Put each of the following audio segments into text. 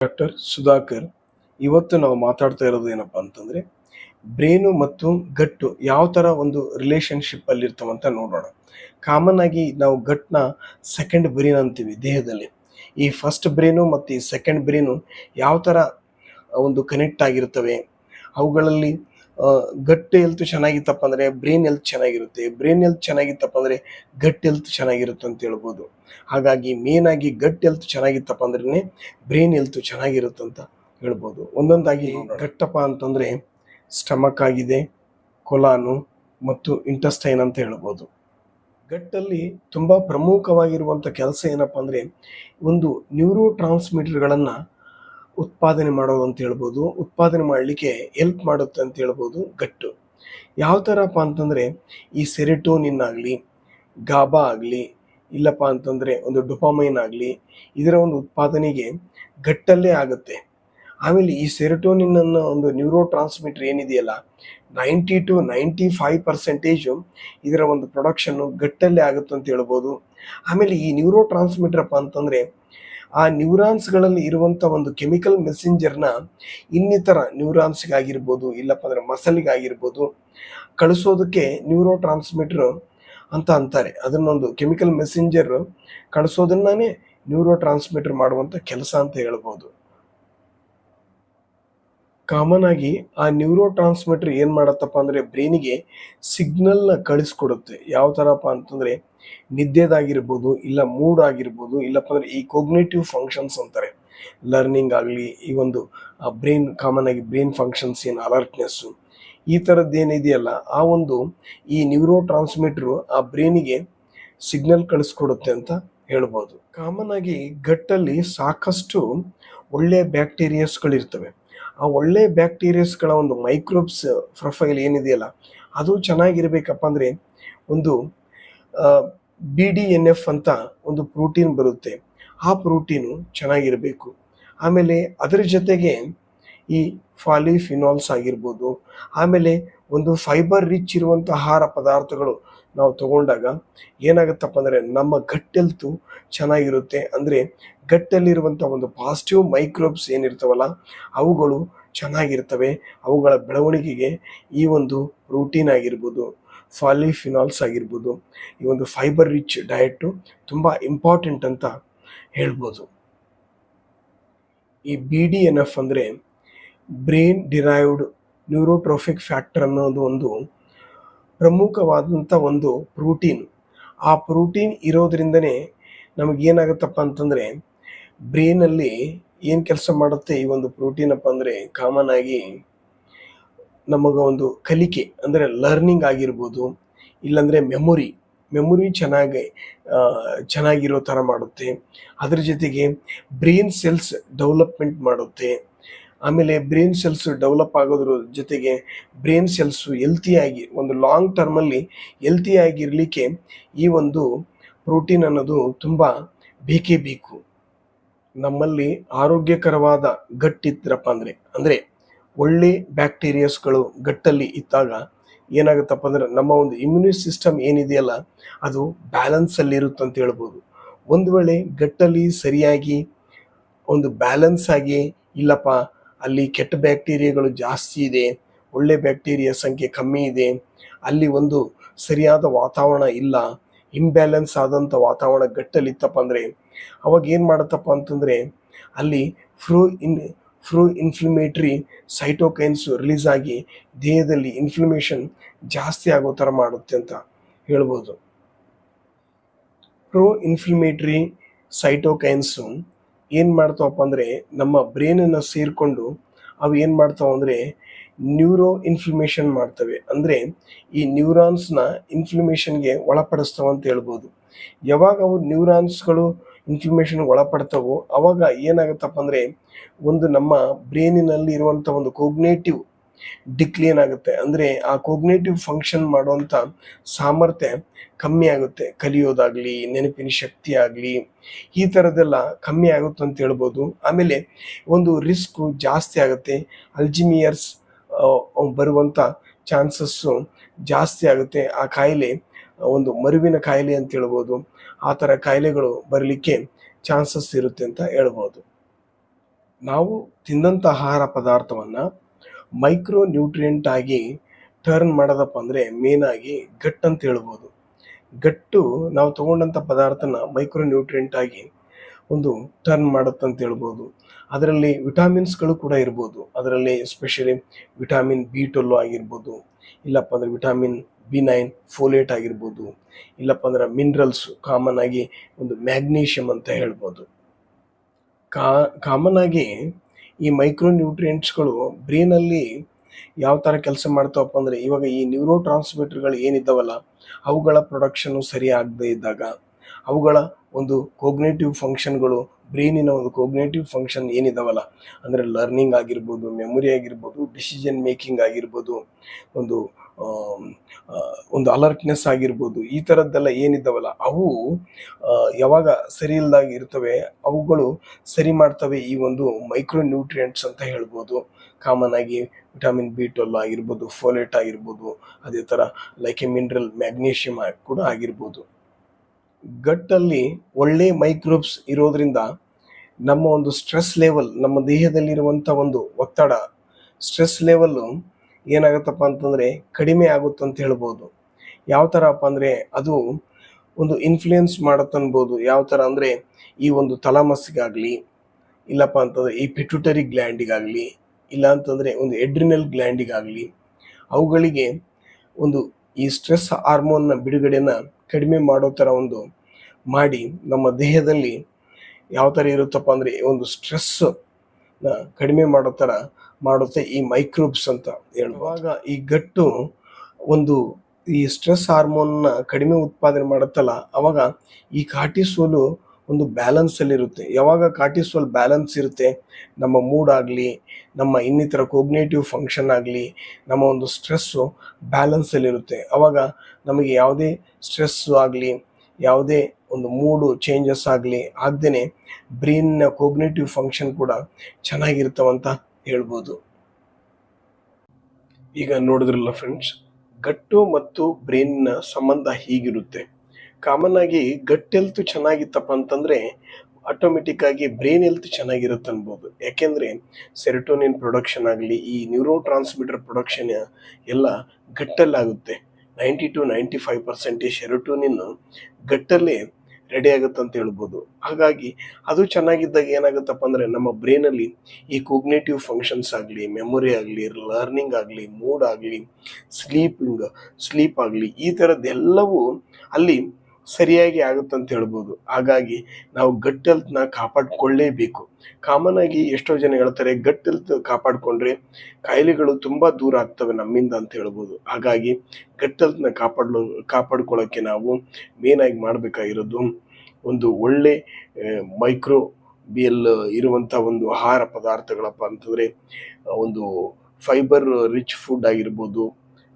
Doctor Sudhakar, ಇವತ್ತು ನಾವು ಮಾತಾಡ್ತಾ ಇರೋದು ಏನಪ್ಪಾ ಅಂತಂದ್ರೆ, ಬ್ರೇನು ಮತ್ತು ಗಟ್ಟು ಯಾವ ತರ ಒಂದು ರಿಲೇಶನ್ಶಿಪ್ ಅಲ್ಲಿ ಇರ್ತಾವಂತ ನೋಡೋಣ. ಕಾಮನ್ ಆಗಿ ನಾವು ಗಟ್ನ ಸೆಕೆಂಡ್ ಬ್ರೇನ್ ಅಂತೀವಿ ದೇಹದಲ್ಲಿ. ಈ ಫಸ್ಟ್ ಬ್ರೇನು ಮತ್ತು ಈ ಸೆಕೆಂಡ್ ಬ್ರೇನು ಯಾವ ತರ ಒಂದು ಕನೆಕ್ಟ್ ಆಗಿರ್ತವೆ, ಅವುಗಳಲ್ಲಿ ಗಟ್ ಹೆಲ್ತ್ ಚೆನ್ನಾಗಿತ್ತಪ್ಪ ಅಂದ್ರೆ ಬ್ರೈನ್ ಹೆಲ್ತ್ ಚೆನ್ನಾಗಿರುತ್ತೆ. ಬ್ರೈನ್ ಹೆಲ್ತ್ ಚೆನ್ನಾಗಿತ್ತಪ್ಪ ಅಂದ್ರೆ ಗಟ್ ಹೆಲ್ತ್ ಚೆನ್ನಾಗಿರುತ್ತೆ ಅಂತ ಹೇಳ್ಬೋದು. ಹಾಗಾಗಿ ಮೇನ್ ಆಗಿ ಗಟ್ ಹೆಲ್ತ್ ಚೆನ್ನಾಗಿತ್ತಪ್ಪ ಅಂದ್ರೆ ಬ್ರೈನ್ ಹೆಲ್ತ್ ಚೆನ್ನಾಗಿರುತ್ತೆ ಅಂತ ಹೇಳ್ಬೋದು. ಒಂದೊಂದಾಗಿ ಗಟ್ಟಪ್ಪ ಅಂತಂದ್ರೆ ಸ್ಟಮಕ್ ಆಗಿದೆ ಕೊಲಾನು ಮತ್ತು ಇಂಟೆಸ್ಟೈನ್ ಅಂತ ಹೇಳ್ಬೋದು. ಗಟ್ಟಲ್ಲಿ ತುಂಬಾ ಪ್ರಮುಖವಾಗಿರುವಂತ ಕೆಲಸ ಏನಪ್ಪ ಅಂದ್ರೆ ಒಂದು ನ್ಯೂರೋ ಟ್ರಾನ್ಸ್ಮಿಟರ್ಗಳನ್ನ ಉತ್ಪಾದನೆ ಮಾಡೋದು ಅಂತ ಹೇಳ್ಬೋದು, ಉತ್ಪಾದನೆ ಮಾಡಲಿಕ್ಕೆ ಹೆಲ್ಪ್ ಮಾಡುತ್ತೆ ಅಂತ ಹೇಳ್ಬೋದು, ಗಟ್ಟು. ಯಾವ ಥರಪ್ಪ ಅಂತಂದರೆ, ಈ ಸೆರೆಟೋನಿನ್ ಆಗಲಿ ಗಾಬಾ ಆಗಲಿ, ಇಲ್ಲಪ್ಪ ಅಂತಂದರೆ ಒಂದು ಡೊಪಾಮೈನ್ ಆಗಲಿ, ಇದರ ಒಂದು ಉತ್ಪಾದನೆಗೆ ಗಟ್ಟಲ್ಲೇ ಆಗುತ್ತೆ. ಆಮೇಲೆ ಈ ಸೆರೆಟೋನಿನ್ ಅನ್ನೋ ಒಂದು ನ್ಯೂರೋ ಟ್ರಾನ್ಸ್ಮಿಟರ್ ಏನಿದೆಯಲ್ಲ ninety two ninety five percentage ಇದರ ಒಂದು ಪ್ರೊಡಕ್ಷನ್ನು ಗಟ್ಟಲ್ಲೇ ಆಗುತ್ತೆ ಅಂತ ಹೇಳ್ಬೋದು. ಆಮೇಲೆ ಈ ನ್ಯೂರೋ ಟ್ರಾನ್ಸ್ಮಿಟ್ರಪ್ಪ ಅಂತಂದ್ರೆ ಆ ನ್ಯೂರಾನ್ಸ್ಗಳಲ್ಲಿ ಇರುವಂಥ ಒಂದು ಕೆಮಿಕಲ್ ಮೆಸೆಂಜರ್ನ ಇನ್ನಿತರ ನ್ಯೂರಾನ್ಸ್ಗಾಗಿರ್ಬೋದು ಇಲ್ಲಪ್ಪ ಅಂದ್ರೆ ಮಸಲ್ಗಾಗಿರ್ಬೋದು ಕಳಿಸೋದಕ್ಕೆ ನ್ಯೂರೋ ಟ್ರಾನ್ಸ್ಮಿಟರ್ ಅಂತ ಅಂತಾರೆ. ಅದನ್ನೊಂದು ಕೆಮಿಕಲ್ ಮೆಸೆಂಜರ್ ಕಳಿಸೋದನ್ನೇ ನ್ಯೂರೋ ಟ್ರಾನ್ಸ್ಮಿಟರ್ ಮಾಡುವಂಥ ಕೆಲಸ ಅಂತ ಹೇಳ್ಬೋದು. ಕಾಮನ್ ಆಗಿ ಆ ನ್ಯೂರೋ ಟ್ರಾನ್ಸ್ಮಿಟರ್ ಏನ್ ಮಾಡತ್ತಪ್ಪ ಅಂದ್ರೆ ಬ್ರೈನಿಗೆ ಸಿಗ್ನಲ್ನ ಕಳಿಸ್ಕೊಡುತ್ತೆ. ಯಾವ ತರಪ್ಪ ಅಂತಂದ್ರೆ ನಿದ್ದೆದಾಗಿರ್ಬೋದು, ಇಲ್ಲ ಮೂಡ್ ಆಗಿರ್ಬೋದು ಇಲ್ಲಪ್ಪ ಅಂದ್ರೆ ಈ ಕೋಗ್ನೇಟಿವ್ ಫಂಕ್ಷನ್ಸ್ ಅಂತಾರೆ. ಲರ್ನಿಂಗ್ ಆಗಲಿ, ಈ ಒಂದು ಬ್ರೈನ್ ಕಾಮನ್ ಆಗಿ ಬ್ರೈನ್ ಫಂಕ್ಷನ್ಸ್ ಏನು ಅಲರ್ಟ್ನೆಸ್ಸು ಈ ಥರದ್ದು ಏನಿದೆಯಲ್ಲ ಆ ಒಂದು ಈ ನ್ಯೂರೋ ಟ್ರಾನ್ಸ್ಮಿಟ್ರು ಆ ಬ್ರೈನಿಗೆ ಸಿಗ್ನಲ್ ಕಳಿಸ್ಕೊಡುತ್ತೆ ಅಂತ ಹೇಳ್ಬೋದು. ಕಾಮನ್ ಆಗಿ ಗಟ್ಟಲ್ಲಿ ಸಾಕಷ್ಟು ಒಳ್ಳೆ ಬ್ಯಾಕ್ಟೀರಿಯಾಸ್ಗಳಿರ್ತವೆ ಆ ಒಳ್ಳೆ ಬ್ಯಾಕ್ಟೀರಿಯಾಸ್ಗಳ ಒಂದು ಮೈಕ್ರೋಬ್ಸ್ ಪ್ರೊಫೈಲ್ ಏನಿದೆಯಲ್ಲ, ಅದು ಚೆನ್ನಾಗಿರ್ಬೇಕಪ್ಪ ಅಂದರೆ ಒಂದು ಬಿ ಡಿ ಎನ್ ಎಫ್ ಅಂತ ಒಂದು ಪ್ರೋಟೀನ್ ಬರುತ್ತೆ. ಆ ಪ್ರೋಟೀನು ಚೆನ್ನಾಗಿರಬೇಕು. ಆಮೇಲೆ ಅದರ ಜೊತೆಗೆ ಈ ಫಾಲಿಫಿನಾಲ್ಸ್ ಆಗಿರ್ಬೋದು, ಆಮೇಲೆ ಒಂದು ಫೈಬರ್ ರಿಚ್ ಇರುವಂಥ ಆಹಾರ ಪದಾರ್ಥಗಳು ನಾವು ತಗೊಂಡಾಗ ಏನಾಗುತ್ತಪ್ಪ ಅಂದರೆ ನಮ್ಮ ಗಟ್ ಹೆಲ್ತು ಚೆನ್ನಾಗಿರುತ್ತೆ. ಅಂದರೆ ಗಟ್ಟಲ್ಲಿರುವಂಥ ಒಂದು ಪಾಸಿಟಿವ್ ಮೈಕ್ರೋಬ್ಸ್ ಏನಿರ್ತಾವಲ್ಲ, ಅವುಗಳು ಚೆನ್ನಾಗಿರ್ತವೆ. ಅವುಗಳ ಬೆಳವಣಿಗೆಗೆ ಈ ಒಂದು ಪ್ರೋಟೀನ್ ಆಗಿರ್ಬೋದು ಫಾಲಿಫಿನಾಲ್ಸ್ ಆಗಿರ್ಬೋದು, ಈ ಒಂದು ಫೈಬರ್ ರಿಚ್ ಡಯಟು ತುಂಬ ಇಂಪಾರ್ಟೆಂಟ್ ಅಂತ ಹೇಳ್ಬೋದು. ಈ ಬಿ ಡಿ ಎನ್ ಎಫ್ ಅಂದರೆ ಬ್ರೈನ್ ಡಿರೈವ್ಡ್ ನ್ಯೂರೋಟ್ರೋಫಿಕ್ ಫ್ಯಾಕ್ಟರ್ ಅನ್ನೋದು ಒಂದು ಪ್ರಮುಖವಾದಂಥ ಒಂದು ಪ್ರೋಟೀನ್. ಆ ಪ್ರೋಟೀನ್ ಇರೋದ್ರಿಂದನೇ ನಮಗೇನಾಗುತ್ತಪ್ಪ ಅಂತಂದರೆ ಬ್ರೈನಲ್ಲಿ ಏನು ಕೆಲಸ ಮಾಡುತ್ತೆ ಈ ಒಂದು ಪ್ರೋಟೀನ್ ಅಪ್ಪ ಅಂದರೆ ಕಾಮನ್ ಆಗಿ ನಮಗೆ ಒಂದು ಕಲಿಕೆ ಅಂದರೆ ಲರ್ನಿಂಗ್ ಆಗಿರ್ಬೋದು, ಇಲ್ಲಾಂದರೆ ಮೆಮೊರಿ ಮೆಮೊರಿ ಚೆನ್ನಾಗಿ ಚೆನ್ನಾಗಿರೋ ಥರ ಮಾಡುತ್ತೆ. ಅದ್ರ ಜೊತೆಗೆ ಬ್ರೈನ್ ಸೆಲ್ಸ್ ಡೆವಲಪ್ಮೆಂಟ್ ಮಾಡುತ್ತೆ. ಆಮೇಲೆ ಬ್ರೈನ್ ಸೆಲ್ಸ್ ಡೆವಲಪ್ ಆಗೋದ್ರ ಜೊತೆಗೆ ಬ್ರೈನ್ ಸೆಲ್ಸು ಎಲ್ತಿಯಾಗಿ ಒಂದು ಲಾಂಗ್ ಟರ್ಮಲ್ಲಿ ಹೆಲ್ತಿಯಾಗಿರಲಿಕ್ಕೆ ಈ ಒಂದು ಪ್ರೋಟೀನ್ ಅನ್ನೋದು ತುಂಬ ಬೇಕೇ ಬೇಕು. ನಮ್ಮಲ್ಲಿ ಆರೋಗ್ಯಕರವಾದ ಗಟ್ಟಿದ್ರಪ್ಪ ಅಂದರೆ ಅಂದರೆ ಒಳ್ಳೆ ಬ್ಯಾಕ್ಟೀರಿಯಾಸ್ಗಳು ಗಟ್ಟಲ್ಲಿ ಇದ್ದಾಗ ಏನಾಗುತ್ತಪ್ಪ ಅಂದ್ರೆ ನಮ್ಮ ಒಂದು ಇಮ್ಯುನಿ ಸಿಸ್ಟಮ್ ಏನಿದೆಯಲ್ಲ, ಅದು ಬ್ಯಾಲೆನ್ಸಲ್ಲಿ ಇರುತ್ತೆ ಅಂತ ಹೇಳ್ಬೋದು. ಒಂದು ವೇಳೆ ಗಟ್ಟಲ್ಲಿ ಸರಿಯಾಗಿ ಒಂದು ಬ್ಯಾಲೆನ್ಸ್ ಆಗಿ ಇಲ್ಲಪ್ಪ ಅಲ್ಲಿ ಕೆಟ್ಟ ಬ್ಯಾಕ್ಟೀರಿಯಾಗಳು ಜಾಸ್ತಿ ಇದೆ, ಒಳ್ಳೆ ಬ್ಯಾಕ್ಟೀರಿಯಾ ಸಂಖ್ಯೆ ಕಮ್ಮಿ ಇದೆ, ಅಲ್ಲಿ ಒಂದು ಸರಿಯಾದ ವಾತಾವರಣ ಇಲ್ಲ ಇಂಬ್ಯಾಲೆನ್ಸ್ ಆದಂಥ ವಾತಾವರಣ ಗಟ್ಟಲಿತ್ತಪ್ಪ ಅಂದರೆ, ಅವಾಗ ಏನು ಮಾಡುತ್ತಪ್ಪ ಅಂತಂದರೆ, ಅಲ್ಲಿ ಫ್ರೂ ಇನ್ ಫ್ರೂ ಇನ್ಫ್ಲಮೇಟ್ರಿ ಸೈಟೋಕೈನ್ಸ್ ರಿಲೀಸ್ ಆಗಿ ದೇಹದಲ್ಲಿ ಇನ್ಫ್ಲಮೇಷನ್ ಜಾಸ್ತಿ ಆಗೋ ಥರ ಮಾಡುತ್ತೆ ಅಂತ ಹೇಳ್ಬೋದು. ಪ್ರೋ ಇನ್ಫ್ಲಮೇಟ್ರಿ ಸೈಟೋಕೈನ್ಸು ಏನು ಮಾಡ್ತಾವಪ್ಪ ಅಂದರೆ ನಮ್ಮ ಬ್ರೈನನ್ನು ಸೇರಿಕೊಂಡು ಅವು ಏನು ಮಾಡ್ತಾವ ಅಂದರೆ ನ್ಯೂರೋ ಇನ್ಫ್ಲಮೇಷನ್ ಮಾಡ್ತವೆ. ಅಂದರೆ ಈ ನ್ಯೂರಾನ್ಸ್ನ ಇನ್ಫ್ಲಮೇಷನ್ಗೆ ಒಳಪಡಿಸ್ತಾವ ಅಂತ ಹೇಳ್ಬೋದು. ಯಾವಾಗ ಅವು ನ್ಯೂರಾನ್ಸ್ಗಳು ಇನ್ಫ್ಲಮೇಷನ್ ಒಳಪಡ್ತಾವೋ ಅವಾಗ ಏನಾಗುತ್ತಪ್ಪ ಅಂದರೆ ಒಂದು ನಮ್ಮ ಬ್ರೈನಿನಲ್ಲಿ ಇರುವಂಥ ಒಂದು ಕೋಗ್ನೇಟಿವ್ ಡಿಕ್ಲೇನ್ ಆಗುತ್ತೆ. ಅಂದರೆ ಆ ಕೋಗ್ನೇಟಿವ್ ಫಂಕ್ಷನ್ ಮಾಡುವಂಥ ಸಾಮರ್ಥ್ಯ ಕಮ್ಮಿ ಆಗುತ್ತೆ. ಕಲಿಯೋದಾಗಲಿ, ನೆನಪಿನ ಶಕ್ತಿ ಆಗಲಿ, ಈ ಥರದ್ದೆಲ್ಲ ಕಮ್ಮಿ ಆಗುತ್ತೆ ಅಂತ ಹೇಳ್ಬೋದು. ಆಮೇಲೆ ಒಂದು ರಿಸ್ಕು ಜಾಸ್ತಿ ಆಗುತ್ತೆ. ಅಲ್ಜಿಮಿಯರ್ಸ್ ಬರುವಂಥ ಚಾನ್ಸಸ್ಸು ಜಾಸ್ತಿ ಆಗುತ್ತೆ. ಆ ಕಾಯಿಲೆ, ಒಂದು ಮರುವಿನ ಕಾಯಿಲೆ ಅಂತ ಹೇಳ್ಬೋದು. ಆ ಥರ ಕಾಯಿಲೆಗಳು ಬರಲಿಕ್ಕೆ ಚಾನ್ಸಸ್ ಇರುತ್ತೆ ಅಂತ ಹೇಳ್ಬೋದು. ನಾವು ತಿಂದಂಥ ಆಹಾರ ಪದಾರ್ಥವನ್ನು ಮೈಕ್ರೋ ನ್ಯೂಟ್ರಿಯೆಂಟ್ ಆಗಿ ಟರ್ನ್ ಮಾಡೋದಪ್ಪ ಅಂದರೆ ಆಗಿ ಗಟ್ ಅಂತ ಹೇಳ್ಬೋದು. ಗಟ್ಟು ನಾವು ತಗೊಂಡಂಥ ಪದಾರ್ಥನ ಮೈಕ್ರೋ ನ್ಯೂಟ್ರಿಯೆಂಟ್ ಆಗಿ ಒಂದು ಟರ್ನ್ ಮಾಡುತ್ತಂತ ಹೇಳ್ಬೋದು. ಅದರಲ್ಲಿ ವಿಟಾಮಿನ್ಸ್ಗಳು ಕೂಡ ಇರ್ಬೋದು. ಅದರಲ್ಲಿ ಎಸ್ಪೆಷಲಿ ವಿಟಾಮಿನ್ ಬಿ ಟ್ವೆಲ್ವ್ ಆಗಿರ್ಬೋದು. ಇಲ್ಲಪ್ಪ ಅಂದರೆ ವಿಟಾಮಿನ್ ಬಿ ನೈನ್ ಫೋಲೇಟ್ ಆಗಿರ್ಬೋದು. ಇಲ್ಲಪ್ಪ ಅಂದ್ರೆ ಮಿನರಲ್ಸ್ ಕಾಮನ್ ಆಗಿ ಒಂದು ಮ್ಯಾಗ್ನೀಷಿಯಮ್ ಅಂತ ಹೇಳ್ಬೋದು. ಕಾ ಕಾಮನ್ ಆಗಿ ಈ ಮೈಕ್ರೋ ನ್ಯೂಟ್ರಿಯೆಂಟ್ಸ್ಗಳು ಬ್ರೈನಲ್ಲಿ ಯಾವ ಥರ ಕೆಲಸ ಮಾಡ್ತಾವಪ್ಪ ಅಂದರೆ ಇವಾಗ ಈ ನ್ಯೂರೋ ಟ್ರಾನ್ಸ್ಮಿಟರ್ಗಳು ಏನಿದ್ದಾವಲ್ಲ, ಅವುಗಳ ಪ್ರೊಡಕ್ಷನು ಸರಿ ಇದ್ದಾಗ, ಅವುಗಳ ಒಂದು ಕೋಗ್ನೇಟಿವ್ ಫಂಕ್ಷನ್ಗಳು ಬ್ರೈನಿನ ಒಂದು ಕೋಗ್ನೇಟಿವ್ ಫಂಕ್ಷನ್ ಏನಿದಾವಲ್ಲ, ಅಂದರೆ ಲರ್ನಿಂಗ್ ಆಗಿರ್ಬೋದು ಮೆಮೊರಿ ಆಗಿರ್ಬೋದು ಡಿಸಿಷನ್ ಮೇಕಿಂಗ್ ಆಗಿರ್ಬೋದು, ಒಂದು ಒಂದು ಅಲರ್ಟ್ನೆಸ್ ಆಗಿರ್ಬೋದು, ಈ ಥರದ್ದೆಲ್ಲ ಏನಿದ್ದಾವಲ್ಲ ಅವು ಯಾವಾಗ ಸರಿ ಇಲ್ದಾಗ ಇರ್ತವೆ, ಅವುಗಳು ಸರಿ ಮಾಡ್ತವೆ ಈ ಒಂದು ಮೈಕ್ರೋ ನ್ಯೂಟ್ರಿಯೆಂಟ್ಸ್ ಅಂತ ಹೇಳ್ಬೋದು. ಕಾಮನ್ ಆಗಿ ವಿಟಮಿನ್ ಬಿ ಟ್ವೆಲ್ ಆಗಿರ್ಬೋದು ಫೋಲೇಟ್ ಆಗಿರ್ಬೋದು, ಅದೇ ಥರ ಲೈಕ್ ಎ ಮಿನರಲ್ ಮ್ಯಾಗ್ನೀಷಿಯಮ್ ಕೂಡ ಆಗಿರ್ಬೋದು. ಗಟ್ಟಲ್ಲಿ ಒಳ್ಳೆ ಮೈಕ್ರೋಬ್ಸ್ ಇರೋದ್ರಿಂದ ನಮ್ಮ ಒಂದು ಸ್ಟ್ರೆಸ್ ಲೆವೆಲ್ ನಮ್ಮ ದೇಹದಲ್ಲಿರುವಂಥ ಒಂದು ಒತ್ತಡ ಸ್ಟ್ರೆಸ್ ಲೆವೆಲ್ಲು ಏನಾಗುತ್ತಪ್ಪ ಅಂತಂದರೆ ಕಡಿಮೆ ಆಗುತ್ತೆ ಅಂತ ಹೇಳ್ಬೋದು. ಯಾವ ಥರಪ್ಪ ಅಂದರೆ ಅದು ಒಂದು ಇನ್ಫ್ಲುಯೆನ್ಸ್ ಮಾಡುತ್ತೆ ಅನ್ಬೋದು. ಯಾವ ಥರ ಅಂದರೆ ಈ ಒಂದು ತಲಾಮಸ್ಸಿಗಾಗಲಿ ಇಲ್ಲಪ್ಪ ಅಂತಂದರೆ ಈ ಪಿಟ್ಯುಟರಿ ಗ್ಲ್ಯಾಂಡಿಗಾಗಲಿ ಇಲ್ಲ ಅಂತಂದರೆ ಒಂದು ಎಡ್ರಿನಲ್ ಗ್ಲ್ಯಾಂಡಿಗಾಗಲಿ ಅವುಗಳಿಗೆ ಒಂದು ಈ ಸ್ಟ್ರೆಸ್ ಹಾರ್ಮೋನ್ನ ಬಿಡುಗಡೆನ ಕಡಿಮೆ ಮಾಡೋ ಥರ ಒಂದು ಮಾಡಿ ನಮ್ಮ ದೇಹದಲ್ಲಿ ಯಾವ ಥರ ಇರುತ್ತಪ್ಪ ಅಂದರೆ ಒಂದು ಸ್ಟ್ರೆಸ್ ಕಡಿಮೆ ಮಾಡೋ ಥರ ಮಾಡುತ್ತೆ ಈ ಮೈಕ್ರೋಬ್ಸ್ ಅಂತ ಹೇಳುವಾಗ ಈ ಗಟ್ಟು ಒಂದು ಈ ಸ್ಟ್ರೆಸ್ ಹಾರ್ಮೋನ್ನ ಕಡಿಮೆ ಉತ್ಪಾದನೆ ಮಾಡುತ್ತಲ್ಲ ಅವಾಗ ಈ ಕಾರ್ಟಿಸೋಲು ಒಂದು ಬ್ಯಾಲೆನ್ಸ್ ಅಲ್ಲಿ ಇರುತ್ತೆ. ಯಾವಾಗ ಕಾರ್ಟಿಸೋಲ್ ಬ್ಯಾಲೆನ್ಸ್ ಇರುತ್ತೆ, ನಮ್ಮ ಮೂಡ್ ಆಗಲಿ, ನಮ್ಮ ಇನ್ನಿತರ ಕೋಗ್ನೇಟಿವ್ ಫಂಕ್ಷನ್ ಆಗಲಿ, ನಮ್ಮ ಒಂದು ಸ್ಟ್ರೆಸ್ಸು ಬ್ಯಾಲೆನ್ಸ್ ಅಲ್ಲಿ ಇರುತ್ತೆ. ಅವಾಗ ನಮಗೆ ಯಾವುದೇ ಸ್ಟ್ರೆಸ್ ಆಗಲಿ, ಯಾವುದೇ ಒಂದು ಮೂಡು ಚೇಂಜಸ್ ಆಗಲಿ ಆಗ್ದೇ ಬ್ರೈನ್ನ ಕೋಗ್ನೇಟಿವ್ ಫಂಕ್ಷನ್ ಕೂಡ ಚೆನ್ನಾಗಿರ್ತಾವಂತ ಹೇಳ್ಬೋದು. ಈಗ ನೋಡಿದ್ರಲ್ಲ ಫ್ರೆಂಡ್ಸ್ ಗಟ್ಟು ಮತ್ತು ಬ್ರೈನ್ನ ಸಂಬಂಧ ಹೀಗಿರುತ್ತೆ. ಕಾಮನ್ ಆಗಿ ಗಟ್ ಹೆಲ್ತ್ ಚೆನ್ನಾಗಿತ್ತಪ್ಪ ಅಂತಂದ್ರೆ ಆಟೋಮೆಟಿಕ್ ಆಗಿ ಬ್ರೈನ್ ಹೆಲ್ತ್ ಚೆನ್ನಾಗಿರುತ್ತೆ ಅನ್ಬೋದು. ಯಾಕೆಂದ್ರೆ ಸೆರೆಟೋನಿನ್ ಪ್ರೊಡಕ್ಷನ್ ಆಗಲಿ, ಈ ನ್ಯೂರೋ ಟ್ರಾನ್ಸ್ಮಿಟರ್ ಪ್ರೊಡಕ್ಷನ್ ಎಲ್ಲ ಗಟ್ಟಲ್ಲಾಗುತ್ತೆ ninety two ninety five percentage serotonin ಗಟ್ಟಲ್ಲೇ ready ಆಗುತ್ತೆ ಅಂತ ಹೇಳ್ಬೋದು. ಹಾಗಾಗಿ ಅದು ಚೆನ್ನಾಗಿದ್ದಾಗ ಏನಾಗುತ್ತಪ್ಪ ಅಂದರೆ ನಮ್ಮ ಬ್ರೈನಲ್ಲಿ ಈ ಕೋಗ್ನೇಟಿವ್ ಫಂಕ್ಷನ್ಸ್ ಆಗಲಿ ಮೆಮೊರಿ ಆಗಲಿ ಲರ್ನಿಂಗ್ ಆಗಲಿ ಮೂಡ್ ಆಗಲಿ ಸ್ಲೀಪಿಂಗ್ ಸ್ಲೀಪ್ ಆಗಲಿ, ಈ ಥರದ್ದೆಲ್ಲವೂ ಅಲ್ಲಿ ಸರಿಯಾಗಿ ಆಗುತ್ತೆ ಅಂತ ಹೇಳ್ಬೋದು. ಹಾಗಾಗಿ ನಾವು ಗಟ್ ಹೆಲ್ತ್ನ ಕಾಪಾಡಿಕೊಳ್ಳೇಬೇಕು. ಕಾಮನ್ ಆಗಿ ಎಷ್ಟೋ ಜನ ಹೇಳ್ತಾರೆ, ಗಟ್ ಹೆಲ್ತ್ ಕಾಪಾಡಿಕೊಂಡ್ರೆ ಕಾಯಿಲೆಗಳು ತುಂಬ ದೂರ ಆಗ್ತವೆ ನಮ್ಮಿಂದ ಅಂತ ಹೇಳ್ಬೋದು. ಹಾಗಾಗಿ ಗಟ್ ಹೆಲ್ತ್ನ ಕಾಪಾಡಲು ಕಾಪಾಡ್ಕೊಳ್ಳೋಕ್ಕೆ ನಾವು ಮೇನಾಗಿ ಮಾಡಬೇಕಾಗಿರೋದು ಒಂದು ಒಳ್ಳೆ ಮೈಕ್ರೋ ಬಿಯಲ್ ಇರುವಂಥ ಒಂದು ಆಹಾರ ಪದಾರ್ಥಗಳಪ್ಪ ಅಂತಂದರೆ ಒಂದು ಫೈಬರ್ ರಿಚ್ ಫುಡ್ ಆಗಿರ್ಬೋದು,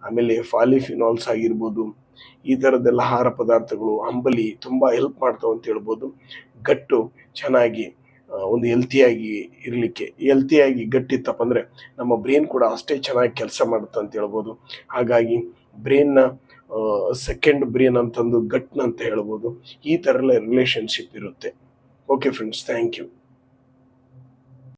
ಆಮೇಲೆ ಫಾಲಿಫಿನಾಲ್ಸ್ ಆಗಿರ್ಬೋದು ಈ ಥರದ್ದೆಲ್ಲ ಆಹಾರ ಪದಾರ್ಥಗಳು ಅಂಬಲಿ ತುಂಬ ಹೆಲ್ಪ್ ಮಾಡ್ತಾವೆ ಅಂತ ಹೇಳ್ಬೋದು. ಗಟ್ಟು ಚೆನ್ನಾಗಿ ಒಂದು ಹೆಲ್ತಿಯಾಗಿ ಇರಲಿಕ್ಕೆ. ಹೆಲ್ತಿಯಾಗಿ ಗಟ್ಟಿತ್ತಪ್ಪ ಅಂದರೆ ನಮ್ಮ ಬ್ರೈನ್ ಕೂಡ ಅಷ್ಟೇ ಚೆನ್ನಾಗಿ ಕೆಲಸ ಮಾಡುತ್ತೆ ಅಂತ ಹೇಳ್ಬೋದು. ಹಾಗಾಗಿ ಬ್ರೈನ್ನ ಸೆಕೆಂಡ್ ಬ್ರೈನ್ ಅಂತಂದು ಗಟ್ನ ಅಂತ ಹೇಳ್ಬೋದು. ಈ ಥರ ಎಲ್ಲ ರಿಲೇಷನ್ಶಿಪ್ ಇರುತ್ತೆ. Okay friends thank you